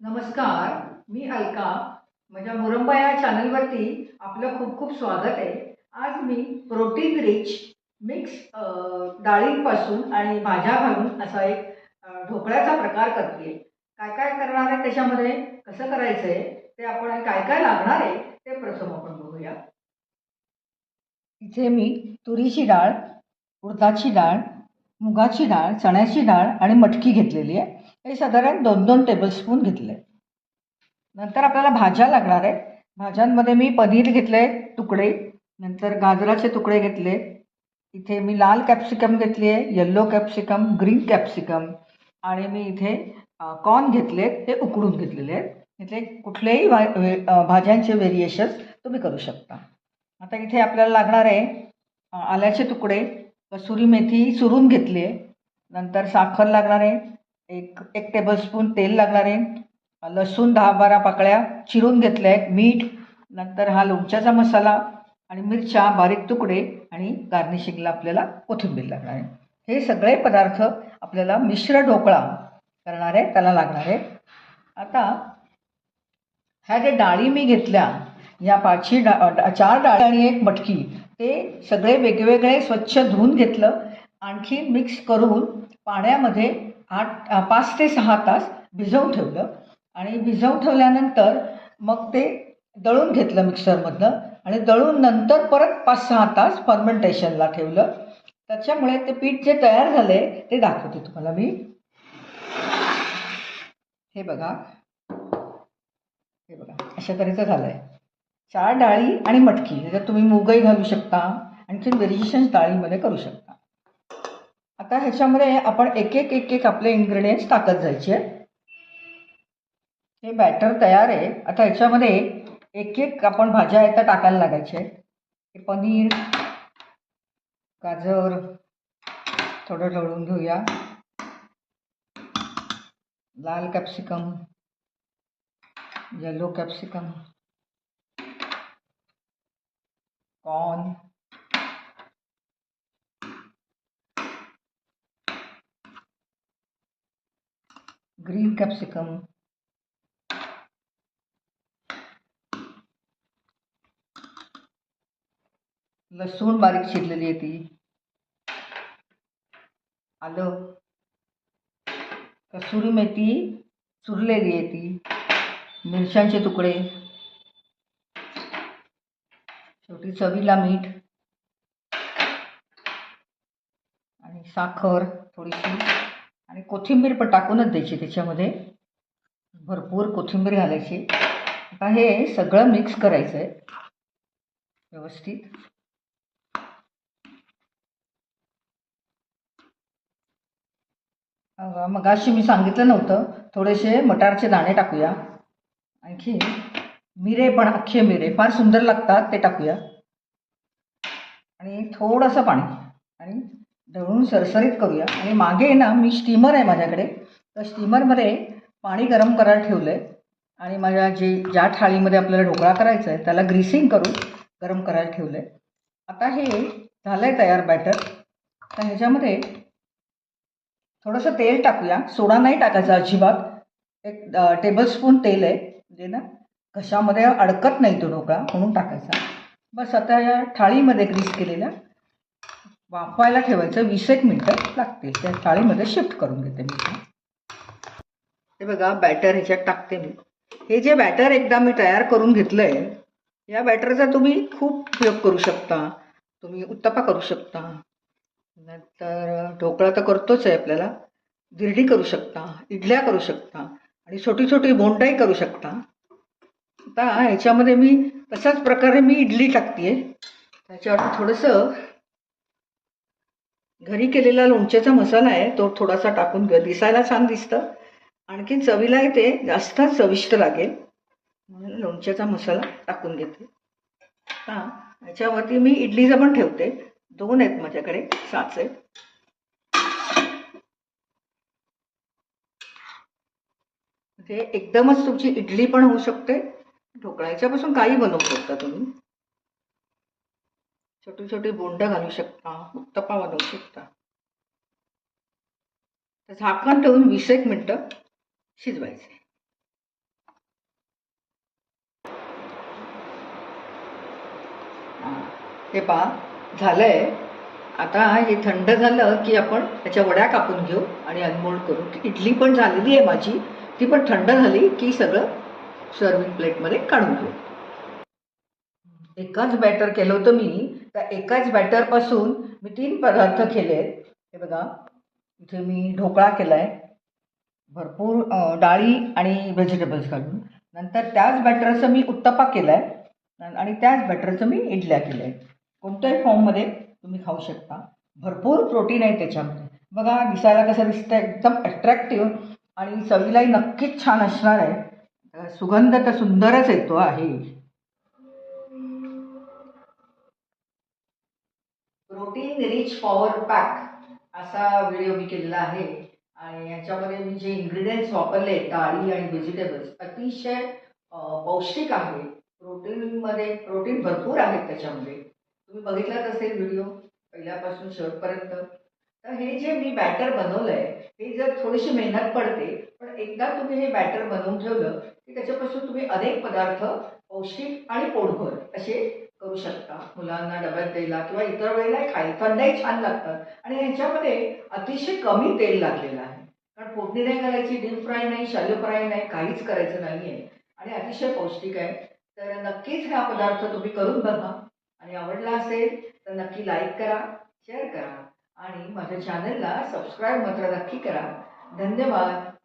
नमस्कार मी अलका. माझ्या मुरंबा या चॅनलवरती आपलं खूप खूप स्वागत आहे. आज मी प्रोटीन रिच मिक्स डाळींपासून आणि भाज्या घालून असा एक ढोकळ्याचा प्रकार करते काय काय करणार आहे त्याच्यामध्ये? कसं करायचं आहे ते आपण काय काय लागणार आहे? ते प्रथम आपण बघूया. इथे मी तुरीची डाळ उडदाची डाळ मुगाची डाळ चण्याची डाळ आणि मटकी घेतलेली आहे. हे साधारण दोन दोन टेबलस्पून घेतले नंतर आपल्याला भाज्या लागणार आहेत. भाज्यांमध्ये मी पनीर घेतले तुकडे. नंतर गाजराचे तुकडे घेतले. इथे मी लाल कॅप्सिकम घेतली आहे येल्लो कॅप्सिकम ग्रीन कॅप्सिकम आणि मी इथे कॉर्न घेतले हे उकडून घेतलेले आहेत. इथे कुठलेही वे- भाज्यांचे व्हेरिएशन्स तुम्ही करू शकता. आता इथे आपल्याला लागणार आहे आल्याचे तुकडे. कसुरी मेथी चुरून घेतली आहे नंतर साखर लागणार आहे. एक एक टेबलस्पून तेल लागणार आहे. लसूण दहा बारा पाकळ्या चिरून घेतल्या आहेत. मीठ नंतर हा लोणच्याचा मसाला आणि मिरच्या बारीक तुकडे आणि गार्निशिंगला आपल्याला कोथिंबीर लागणार आहे. हे सगळे पदार्थ आपल्याला मिश्र ढोकळा करणार आहे त्याला लागणार आहे. आता ह्या ज्या डाळी मी घेतल्या या पाचही डा चार डाळी आणि एक मटकी ते सगळे वेगवेगळे स्वच्छ धुवून घेतलं. आणखी मिक्स करून पाण्यामध्ये आठ पाच ते सहा तास भिजवून ठेवलं. आणि भिजवून ठेवल्यानंतर मग ते दळून घेतलं मिक्सरमधनं. आणि दळून नंतर परत पाच सहा तास फर्मेंटेशनला ठेवलं. त्याच्यामुळे ते पीठ जे तयार झाले ते दाखवते तुम्हाला मी. हे बघा. हे बघा अशा तऱ्हेचं झालं आहे चार डाळी आणि मटकी त्याच्यात तुम्ही मुगही घालू शकता. आणखीन व्हेरिएशन डाळीमध्ये करू शकता. आता ह्याच्यामध्ये आपण एक एक एक एक आपले इन्ग्रेडियंट्स टाकत जायचे. हे बॅटर तयार आहे. आता ह्याच्यामध्ये एक एक आपण भाज्या आहेत त्या टाकायला लागायचे. हे पनीर गाजर थोडं ढवळून घेऊया. लाल capsicum yellow capsicum corn green capsicum लसूण बारीक चिरलेली आहे ती. आलं. कसुरी मेथी चुरलेली आहे ती. मिरच्यांचे तुकडे. शेवटी चवीला मीठ. आणि साखर थोडीशी. आणि कोथिंबीर पण टाकूनच द्यायची त्याच्यामध्ये. भरपूर कोथिंबीर घालायची. आता हे सगळं मिक्स करायचं आहे व्यवस्थित. मग अशी मी सांगितलं नव्हतं. थोडेसे मटारचे दाणे टाकूया. आणखी मिरे पण अख्खे मिरे. फार सुंदर लागतात ते टाकूया. आणि थोडंसं पाणी. आणि ढवळून सरसरीत करूया. आणि मागे ना मी स्टीमर आहे माझ्याकडे. तर स्टीमरमध्ये पाणी गरम करायला ठेवलं आहे आणि माझ्या जे ज्या थाळीमध्ये आपल्याला ढोकळा करायचा आहे त्याला ग्रीसिंग करून गरम करायला ठेवलं आहे आता हे झालं आहे तयार बॅटर तर ह्याच्यामध्ये थोडंसं तेल टाकूया. सोडा नाही टाकायचा अजिबात. एक टेबलस्पून तेल आहे. म्हणजे ना घशामध्ये अडकत नाही तो ढोकळा म्हणून टाकायचा. बस आता या थाळीमध्ये ग्रीस केलेल्या वाफवायला ठेवायचं वीस एक मिनटं लागतील. त्या थाळीमध्ये शिफ्ट करून घेते मी. हे बघा बॅटर ह्याच्यात टाकते मी. हे जे बॅटर एकदा मी तयार करून घेतलं आहे या बॅटरचा तुम्ही खूप उपयोग करू शकता. तुम्ही उत्तपा करू शकता. नंतर ढोकळा तर करतोच आहे आपल्याला. गिरडी करू शकता इडल्या करू शकता आणि छोटी छोटी बोंडाई करू शकता. आता ह्याच्यामध्ये मी तशाच प्रकारे मी इडली टाकते त्याच्यावर थोडंसं घरी केलेला लोणच्याचा मसाला आहे तो थोडासा टाकून घ्या दिसायला छान दिसतं. आणखीन चवीला ते जास्त चविष्ट लागेल. म्हणून लोणच्याचा मसाला टाकून घेते. हां ह्याच्यावरती मी इडलीचं पण ठेवते. दोन आहेत माझ्याकडे साच आहेत. म्हणजे एकदमच तुमची इडली पण होऊ शकते. ढोकळा याच्यापासून काही बनवू शकता तुम्ही. छोटे छोटे बोंड घालू शकता उत्तपा बनवू शकता. झाकण ठेवून वीस एक मिनटं शिजवायचे. हे पा झालंय. आता हे थंड झालं की आपण त्याच्या वड्या कापून घेऊ आणि अनमोल्ड करू. इडली पण झालेली आहे माझी. ती पण थंड झाली की सगळं सर्विंग प्लेटमध्ये काढून घेऊ. एकाच बॅटर केलं होतं मी. तर एकाच बॅटरपासून मी तीन पदार्थ केले आहेत हे बघा इथे मी ढोकळा केला आहे भरपूर डाळी आणि व्हेजिटेबल्स घालून नंतर त्याच बॅटरचं मी उत्तपा केला आहे आणि त्याच बॅटरचं मी इडल्या केल्या आहेत कोणत्याही फॉर्ममध्ये तुम्ही खाऊ शकता. भरपूर प्रोटीन आहे त्याच्यामध्ये. बघा दिसायला कसं दिसतं एकदम अट्रॅक्टिव्ह आणि चवीलाही नक्कीच छान असणार आहे. सुगंध तर सुंदरच येतो आहे. प्रोटीन रिच पॉवर पॅक असा व्हिडिओ मी केलेला आहे. आणि याच्यामध्ये मी जे इन्ग्रेडियंट्स वापरले डाळी आणि व्हेजिटेबल्स अतिशय पौष्टिक आहे. प्रोटीनमध्ये प्रोटीन भरपूर आहेत त्याच्यामध्ये. तुम्ही बघितलाच असेल व्हिडिओ पहिल्यापासून शेवटपर्यंत. तर हे जे मी बॅटर बनवलं आहे हे जर थोडीशी मेहनत पडते पण एकदा तुम्ही हे बॅटर बनवून ठेवलं की त्याच्यापासून तुम्ही अनेक पदार्थ पौष्टिक आणि पोटभर असे करू शकता. मुलांना डब्यात द्यायला किंवा इतर वेळेला खाय थंडही छान लागतात आणि ह्याच्यामध्ये अतिशय कमी तेल लागलेलं आहे. कारण फोडणी नाही घालायची डीप फ्राय नाही शॅलो फ्राय नाही काहीच करायचं नाही आहे आणि अतिशय पौष्टिक आहे. तर नक्कीच हा पदार्थ तुम्ही करून बघा. आणि आवडला असेल तर नक्की लाईक करा शेअर करा. आणि माझ्या चॅनलला सबस्क्राईब मात्र नक्की करा. धन्यवाद.